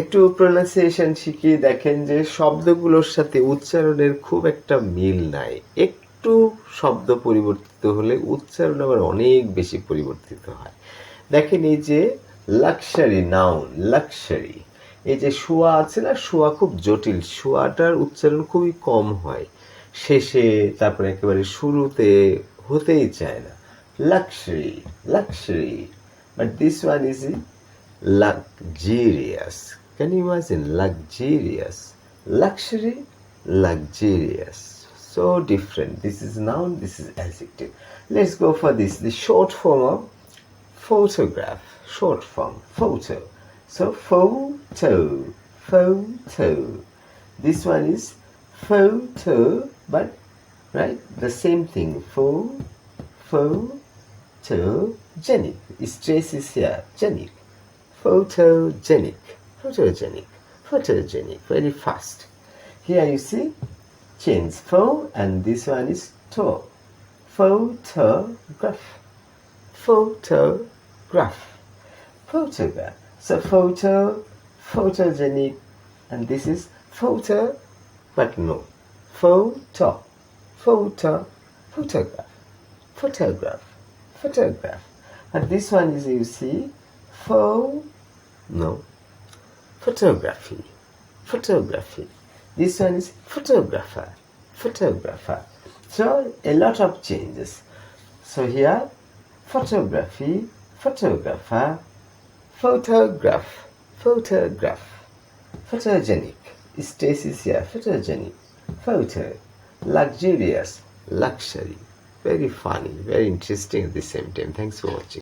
একটু প্রোনাউন্সিয়েশন শিখিয়ে দেখেন যে শব্দগুলোর সাথে উচ্চারণের খুব একটা মিল নাই। একটু শব্দ পরিবর্তিত হলে উচ্চারণ আবার অনেক বেশি পরিবর্তিত হয়। দেখেন এই যে লাক্সারি নাউন লাক্সারি এই যে শোয়া আছে না, শোয়া খুব জটিল। শোয়াটার উচ্চারণ খুবই কম হয়। শেষে তারপরে একেবারে শুরুতে হতেই চায় না। Luxury luxury but this one is luxurious. Can you imagine luxurious? Luxury, luxurious. So different. This is noun, this is adjective. Let's go for this. The short form of photograph. Short form, photo. So photo, photo. This one is photo, but right, the same thing. Pho, photogenic. Stress is here. Genic photogenic, photogenic, photogenic, very fast. Here you see change pho and this one is to. Photograph, photograph, photograph. So photo, photogenic, and this is photo, but no. Photo, photo, photograph, photograph, photograph. And this one is you see Pho, no. Photography, photography. This one is photographer, photographer. So a lot of changes. So here, photography, photographer, photograph, photograph, photogenic. Stays is here, photogenic, photo, luxurious, luxury. Very funny, very interesting at the same time. Thanks for watching.